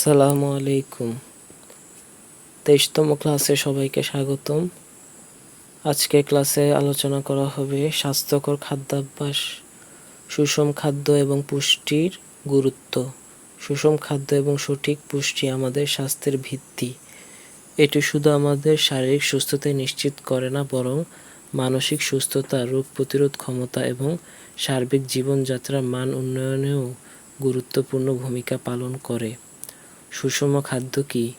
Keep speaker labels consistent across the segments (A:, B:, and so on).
A: আসসালামু আলাইকুম। তেইশতম ক্লাসে সবাইকে স্বাগতম। আজকে ক্লাসে আলোচনা করা হবে স্বাস্থ্যকর খাদ্যাভ্যাস, সুষম খাদ্য এবং পুষ্টির গুরুত্ব। সুষম খাদ্য এবং সঠিক পুষ্টি আমাদের স্বাস্থ্যের ভিত্তি। এটি শুধু আমাদের শারীরিক সুস্থতা নিশ্চিত করে না, বরং মানসিক সুস্থতা, রোগ প্রতিরোধ ক্ষমতা এবং সার্বিক জীবনযাত্রার মান উন্নয়নেও গুরুত্বপূর্ণ ভূমিকা পালন করে। সুষম খাদ্য কি?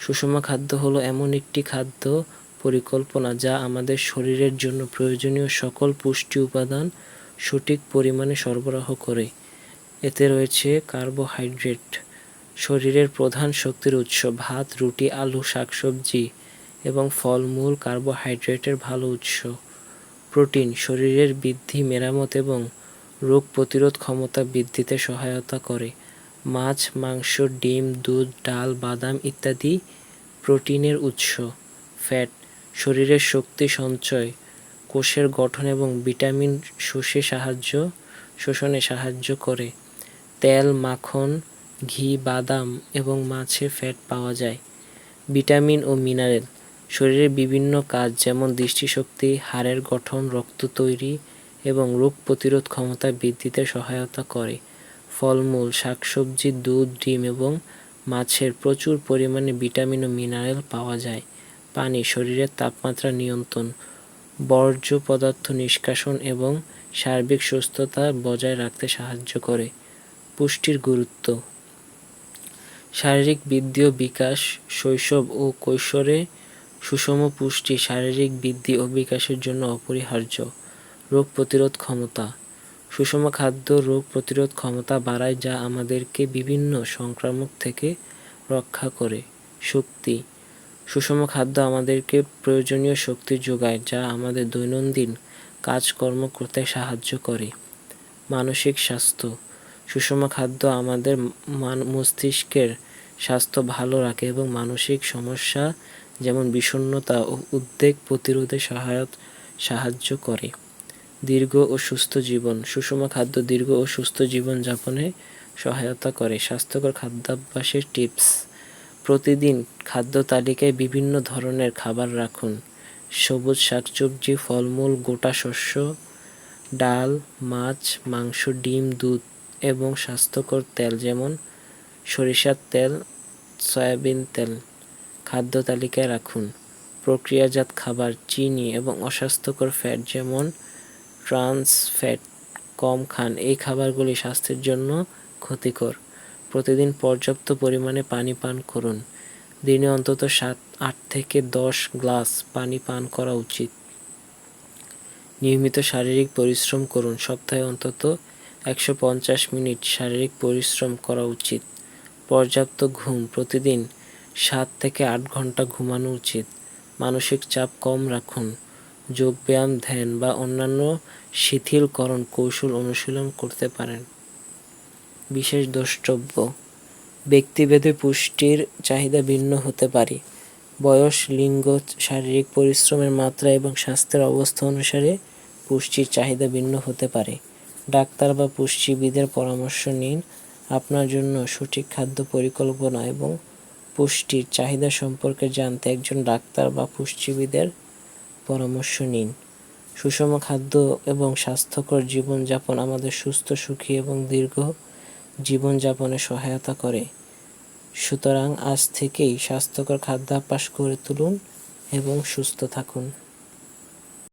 A: সুষম খাদ্য হলো এমন একটি খাদ্য পরিকল্পনা যা আমাদের শরীরের জন্য প্রয়োজনীয় সকল পুষ্টি উপাদান সঠিক পরিমাণে সরবরাহ করে। এতে রয়েছে কার্বোহাইড্রেট, শরীরের প্রধান শক্তির উৎস, ভাত, রুটি, আলু, শাকসবজি এবং ফলমূল কার্বোহাইড্রেটের ভালো উৎস। প্রোটিন, শরীরের বৃদ্ধি, মেরামত এবং রোগ প্রতিরোধ ক্ষমতা বৃদ্ধিতে সহায়তা করে। মাছ, মাংস, ডিম, দুধ, ডাল, বাদাম ইত্যাদি প্রোটিনের উৎস। ফ্যাট, শরীরের শক্তি সঞ্চয়, কোষের গঠন এবং ভিটামিন শোষে সাহায্য, শোষণে সাহায্য করে। তেল, মাখন, ঘি, বাদাম এবং মাছে ফ্যাট পাওয়া যায়। ভিটামিন ও মিনারেল, শরীরের বিভিন্ন কাজ যেমন দৃষ্টিশক্তি, হাড়ের গঠন, রক্ত তৈরি এবং রোগ প্রতিরোধ ক্ষমতা বৃদ্ধিতে সহায়তা করে। ফলমূল, শাকসবজি, দুধ, ডিম এবং মাছের প্রচুর পরিমাণে ভিটামিন ও মিনারেল পাওয়া যায়। পানি শরীরের তাপমাত্রা নিয়ন্ত্রণ, বর্জ্য পদার্থ নিষ্কাশন এবং সার্বিক সুস্থতা বজায় রাখতে সাহায্য করে। পুষ্টির গুরুত্ব, শারীরিক বৃদ্ধি ও বিকাশ, শৈশব ও কৈশোরে সুষম পুষ্টি, শারীরিক বৃদ্ধি ও বিকাশের জন্য অপরিহার্য, রোগ প্রতিরোধ ক্ষমতা সুষম খাদ্য রোগ প্রতিরোধ ক্ষমতা বাড়ায় যা আমাদেরকে বিভিন্ন সংক্রামক থেকে রক্ষা করে। শক্তি। সুষম খাদ্য আমাদেরকে প্রয়োজনীয় শক্তি যোগায় যা আমাদের দৈনন্দিন কাজকর্ম করতে সাহায্য করে। মানসিক স্বাস্থ্য। সুষম খাদ্য আমাদের মস্তিষ্কের স্বাস্থ্য ভালো রাখে এবং মানসিক সমস্যা যেমন বিষণ্ণতা ও উদ্বেগ প্রতিরোধে সহায়ত সাহায্য করে। দীর্ঘ ও সুস্থ জীবন। সুষম খাদ্য দীর্ঘ ও সুস্থ জীবন যাপনে সহায়তা করে। স্বাস্থ্যকর খাদ্যাভ্যাসের টিপস। প্রতিদিন খাদ্য তালিকায় বিভিন্ন ধরনের খাবার রাখুন। সবুজ শাকসবজি, ফলমূল, গোটা শস্য, ডাল, মাছ, মাংস, ডিম, দুধ এবং স্বাস্থ্যকর তেল যেমন সরিষার তেল, সয়াবিন তেল খাদ্য তালিকায় রাখুন। প্রক্রিয়াজাত খাবার, চিনি এবং অস্বাস্থ্যকর ফ্যাট যেমন ট্রান্স ফ্যাট কম খান, এই খাবারগুলি স্বাস্থ্যের জন্য ক্ষতিকর। প্রতিদিন পর্যাপ্ত পরিমাণে পানি পান করুন। দিনে অন্তত সাত, আট থেকে দশ গ্লাস পানি পান করা উচিত। নিয়মিত শারীরিক পরিশ্রম করুন। সপ্তাহে অন্তত একশো পঞ্চাশ মিনিট শারীরিক পরিশ্রম করা উচিত। পর্যাপ্ত ঘুম, প্রতিদিন সাত থেকে আট ঘণ্টা ঘুমানো উচিত। মানসিক চাপ কম রাখুন। যোগব্যায়াম, ধ্যান বা অন্যান্য শিথিলকরণ কৌশল অনুশীলন করতে পারেন। বিশেষ দ্রষ্টব্য, ব্যক্তিভেদে পুষ্টির চাহিদা ভিন্ন হতে পারে। বয়স, লিঙ্গ, শারীরিক পরিশ্রমের মাত্রা এবং স্বাস্থ্যের অবস্থা অনুসারে পুষ্টির চাহিদা ভিন্ন হতে পারে। ডাক্তার বা পুষ্টিবিদের পরামর্শ নিন আপনার জন্য সঠিক খাদ্য পরিকল্পনা এবং পুষ্টির চাহিদা সম্পর্কে জানতে একজন ডাক্তার বা পুষ্টিবিদের পরামর্শ নিন। সুষম খাদ্য এবং স্বাস্থ্যকর জীবনযাপন আমাদের সুস্থ, সুখী এবং দীর্ঘ জীবনযাপনে সহায়তা করে। সুতরাং আজ থেকেই স্বাস্থ্যকর খাদ্যাভ্যাস করে তুলুন এবং সুস্থ থাকুন।